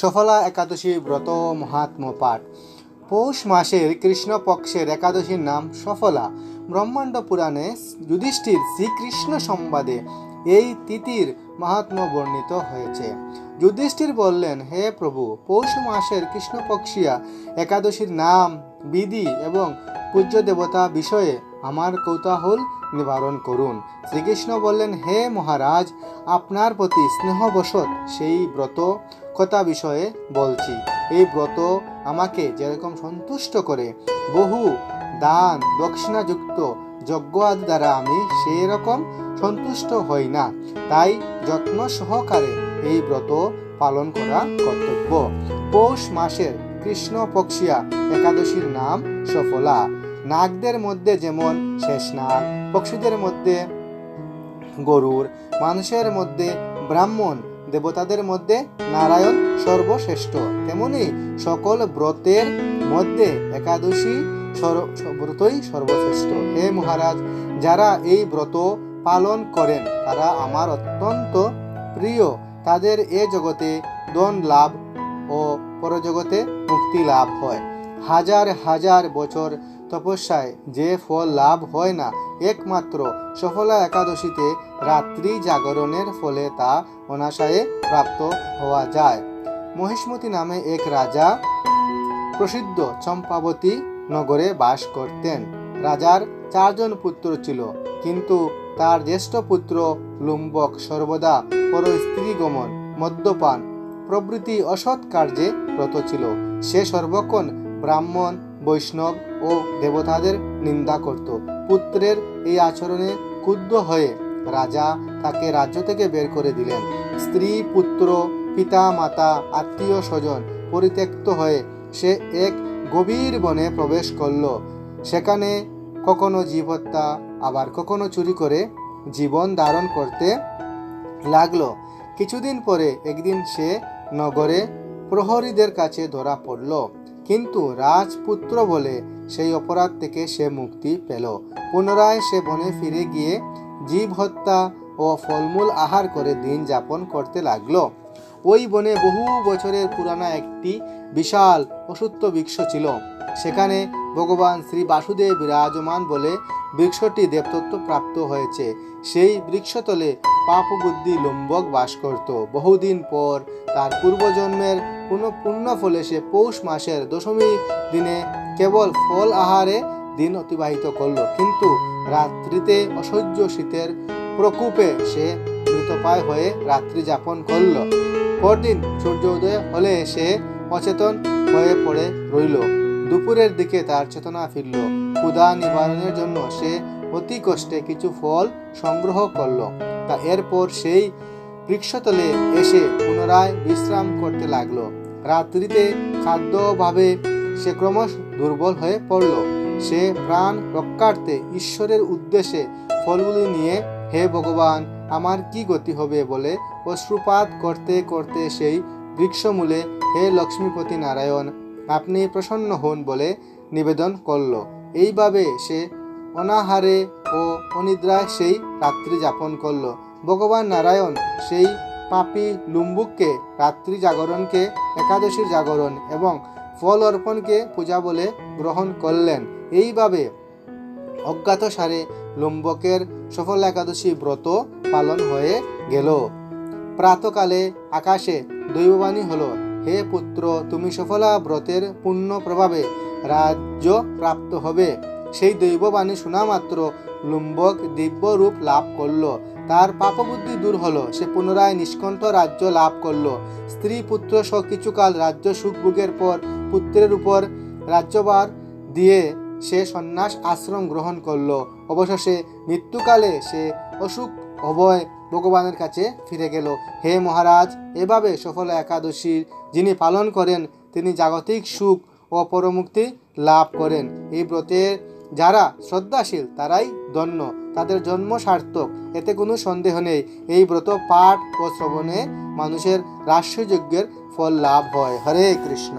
সফলা একাদশী ব্রত মহাত্ম পাঠ। পৌষ মাসের কৃষ্ণপক্ষের একাদশীর নাম সফলা। ব্রহ্মাণ্ড পুরাণে যুধিষ্ঠির শ্রীকৃষ্ণ সংবাদে এই তিথির মাহাত্ম বর্ণিত হয়েছে। যুধিষ্ঠির বললেন, হে প্রভু, পৌষ মাসের কৃষ্ণপক্ষিয়া একাদশীর নাম, বিধি এবং পূজ্য দেবতা বিষয়ে আমার কৌতূহল নিবারণ করুন। শ্রীকৃষ্ণ বললেন, হে মহারাজ, আপনার প্রতি স্নেহবশত সেই ব্রত কথা বিষয়ে বলছি। এই ব্রত আমাকে যেরকম সন্তুষ্ট করে, বহু দান দক্ষিণাযুক্ত যজ্ঞ আদি দ্বারা আমি সেই রকম সন্তুষ্ট হই না। তাই যত্ন সহকারে এই ব্রত পালন করা কর্তব্য। পৌষ মাসের কৃষ্ণ পক্ষিয়া একাদশীর নাম সফলা। নাগদের মধ্যে যেমন শেষ নাগ, পক্ষীদের মধ্যে গরুর, মানুষের মধ্যে ব্রাহ্মণ, দেবতাদের মধ্যে নারায়ণ সর্বশ্রেষ্ঠ। তেমনি সকল ব্রতের মধ্যে একাদশী ব্রতই সর্বশ্রেষ্ঠ। হে মহারাজ, যারা এই ব্রত পালন করেন, তারা আমার অত্যন্ত প্রিয়। তাদের এ জগতে দন লাভ ও পরজগতে মুক্তি লাভ হয়। হাজার হাজার বছর তপস্যায় যে ফল লাভ হয় না, একমাত্র সফলা একাদশীতে রাত্রি জাগরণের ফলে তা অনাশয়ে প্রাপ্ত হওয়া যায়। মহিষ্মতি নামে এক রাজা প্রসিদ্ধ চম্পাবতী নগরে বাস করতেন। রাজার চারজন পুত্র ছিল, কিন্তু তার জ্যেষ্ঠ পুত্র লুম্বক সর্বদা পর স্ত্রীগমন, মদ্যপান, প্রভৃতি অসৎ কার্যে রত ছিল। সে সর্বক্ষণ ব্রাহ্মণ বৈষ্ণব ও দেবতাদের নিন্দা করত। পুত্রের এই আচরণে ক্ষুব্ধ হয়ে রাজা তাকে রাজ্য থেকে বের করে দিলেন। স্ত্রী, পুত্র, পিতা, মাতা, আত্মীয় স্বজন পরিত্যক্ত হয়ে সে এক গভীর বনে প্রবেশ করল। সেখানে কখনো জীব হত্যা আবার কখনো চুরি করে জীবন ধারণ করতে লাগল। কিছুদিন পরে একদিন সে নগরে প্রহরীদের কাছে ধরা পড়ল। কিন্তু রাজপুত্র বলে সেই অপরাধ থেকে সে মুক্তি পেল। পুনরায় সে বনে ফিরে গিয়ে জীব হত্যা ও ফলমূল আহার করে দিন যাপন করতে লাগল। ওই বনে বহু বছরের পুরানা একটি বিশাল অসুত্ব বৃক্ষ ছিল। সেখানে ভগবান শ্রী বাসুদেব বিরাজমান বলে বৃক্ষটি দেবতত্ব প্রাপ্ত হয়েছে। সেই বৃক্ষতলে পাপ বুদ্ধি লম্বক বাস করত। বহুদিন পর তার পূর্বজন্মের কোনো পুণ্য ফলে সে পৌষ মাসের দশমী দিনে কেবল ফল আহারে দিন অতিবাহিত করল। কিন্তু রাত্রিতে অসহ্য শীতের প্রকোপে সে মৃতপায় হয়ে রাত্রি যাপন করল। পরদিন সূর্য উদয় হলে সে অচেতন হয়ে পড়ে রইল। দুপুরের দিকে তার চেতনা ফিরল। ক্ষুধা নিবারণের জন্য সে অতি কষ্টে কিছু ফল সংগ্রহ করল। তা এরপর সেই বৃক্ষতলে এসে পুনরায় বিশ্রাম করতে লাগল। রাত্রিতে খাদ্যভাবে সে ক্রমশ দুর্বল হয়ে পড়ল। সে প্রাণ রক্ষার্থে ঈশ্বরের উদ্দেশ্যে ফলগুলি নিয়ে, হে ভগবান, আমার কি গতি হবে? বলে অশ্রুপাত করতে করতে সেই বৃক্ষমূলে হে লক্ষ্মীপতি নারায়ণ, আপনি প্রসন্ন হন বলে নিবেদন করল। এইভাবে সে অনাহারে ও অনিদ্রায় সেই রাত্রি যাপন করল। ভগবান নারায়ণ সেই পাপি লুম্বুককে রাত্রি জাগরণকে, একাদশীর জাগরণ এবং ফল অর্পণকে পূজা বলে গ্রহণ করলেন। এইভাবে অজ্ঞাত সারে লুম্বকের সফল একাদশী ব্রত পালন হয়ে গেল। প্রাতকালে আকাশে দৈববাণী হলো, হে পুত্র, তুমি সফলা ব্রতের পূর্ণ প্রভাবে রাজ্য প্রাপ্ত হবে। সেই দৈববাণী শোনা মাত্র লুম্বক দিব্য রূপ লাভ করল। তার পাপবুদ্ধি দূর হলো, সে পুনরায় নিষ্কণ্ঠ রাজ্য লাভ করল। স্ত্রী পুত্র সহ কিছুকাল রাজ্য সুখ ভোগের পর পুত্রের উপর রাজ্যবার দিয়ে সে সন্ন্যাস আশ্রম গ্রহণ করল। অবশেষে মৃত্যুকালে সে অসুখ অভয় ভগবানের কাছে ফিরে গেল। হে মহারাজ, এভাবে সফল একাদশীর যিনি পালন করেন, তিনি জাগতিক সুখ ও পরমুক্তি লাভ করেন। এই ব্রতের যারা শ্রদ্ধাশীল, তারাই ধন্য। তাদের জন্ম সার্থক, এতে কোনো সন্দেহ নেই। এই ব্রত পাঠ ও শ্রবণে মানুষের রাষ্ট্রযজ্ঞের ফল লাভ হয়। হরে কৃষ্ণ।